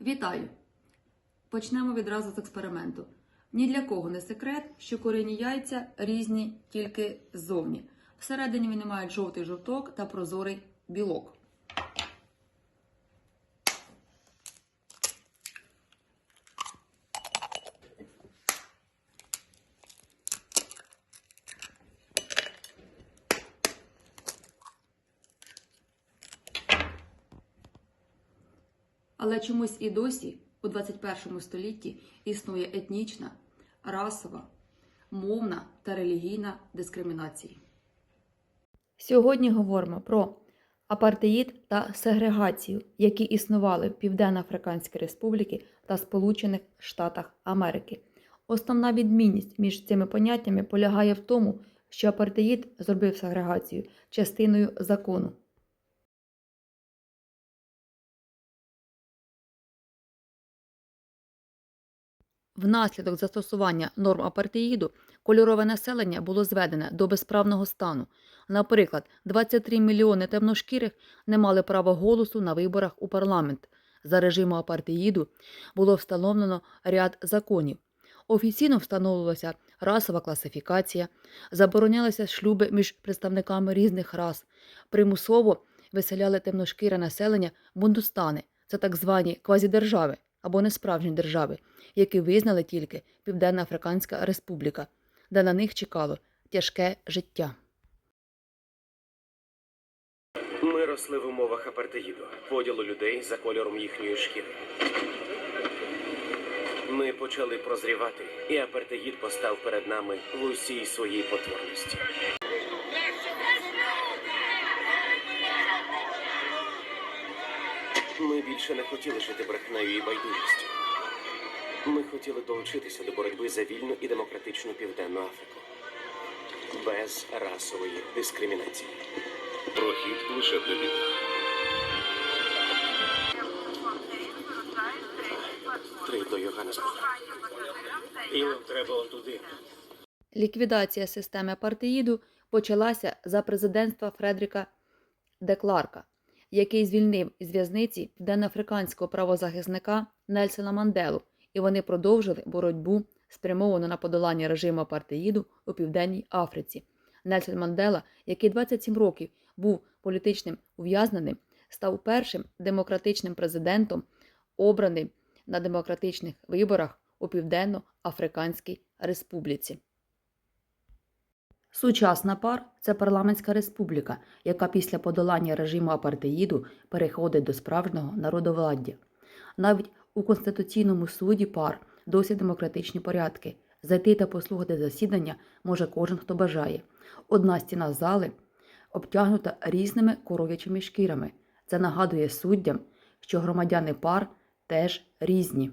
Вітаю! Почнемо відразу з експерименту. Ні для кого не секрет, що корені яйця різні тільки ззовні. Всередині вони мають жовтий жовток та прозорий білок. Але чомусь і досі у 21 столітті існує етнічна, расова, мовна та релігійна дискримінації. Сьогодні говоримо про апартеїд та сегрегацію, які існували в Південно-Африканській Республіці та Сполучених Штатах Америки. Основна відмінність між цими поняттями полягає в тому, що апартеїд зробив сегрегацію частиною закону. Внаслідок застосування норм апартеїду кольорове населення було зведене до безправного стану. Наприклад, 23 мільйони темношкірих не мали права голосу на виборах у парламент. За режиму апартеїду було встановлено ряд законів. Офіційно встановлювалася расова класифікація, заборонялися шлюби між представниками різних рас, примусово виселяли темношкіре населення бундустани, це так звані квазідержави або несправжні держави, які визнали тільки Південно-Африканська Республіка, де на них чекало тяжке життя. Ми росли в умовах апартеїду, поділу людей за кольором їхньої шкіри. Ми почали прозрівати, і апартеїд постав перед нами в усій своїй потворності. Ми більше не хотіли жити брехнею і байдужістю. Ми хотіли долучитися до боротьби за вільну і демократичну південну Африку. Без расової дискримінації. Прохід лише для білих. Три до Йоганнесбурга. Їм треба отуди. Ліквідація системи апартеїду почалася за президентства Фредріка де Кларка, який звільнив із в'язниці південноафриканського правозахисника Нельсона Манделу, і вони продовжили боротьбу, спрямовану на подолання режиму апартеїду у Південній Африці. Нельсон Мандела, який 27 років був політичним ув'язненим, став першим демократичним президентом, обраним на демократичних виборах у Південно-Африканській Республіці. Сучасна пар це парламентська республіка, яка після подолання режиму апартеїду переходить до справжнього народовладдя. Навіть у Конституційному суді пар досі демократичні порядки. Зайти та послухати засідання може кожен, хто бажає. Одна стіна зали обтягнута різними коров'ячими шкірами. Це нагадує суддям, що громадяни пар теж різні.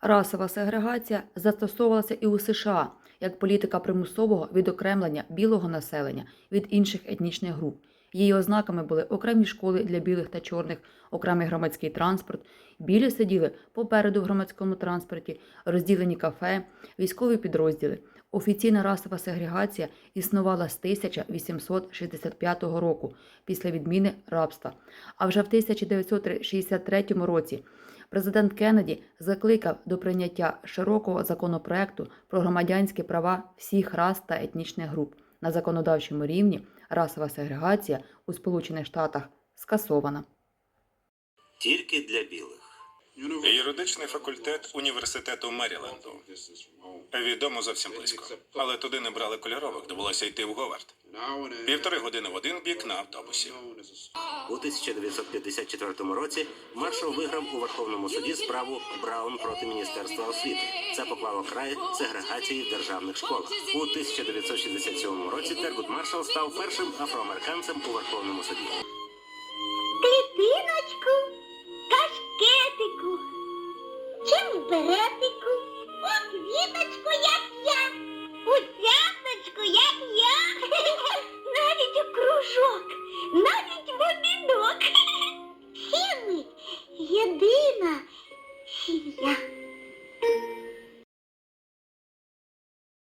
Расова сегрегація застосовувалася і у США як політика примусового відокремлення білого населення від інших етнічних груп. Її ознаками були окремі школи для білих та чорних, окремий громадський транспорт. Білі сиділи попереду в громадському транспорті, розділені кафе, військові підрозділи. Офіційна расова сегрегація існувала з 1865 року після відміни рабства. А вже в 1963 році Президент Кеннеді закликав до прийняття широкого законопроекту про громадянські права всіх рас та етнічних груп. На законодавчому рівні расова сегрегація у Сполучених Штатах скасована. Тільки для білих. Юридичний факультет університету Меріленду. Відомо зовсім близько. Але туди не брали кольорових, довелося йти в Говард. Півтори години в один бік на автобусі. У 1954 році маршал виграв у Верховному суді справу Браун проти Міністерства освіти. Це поклало край сегрегації в державних школах. У 1967 році Тергут Маршал став першим афроамериканцем у Верховному суді. Клітиночку, superético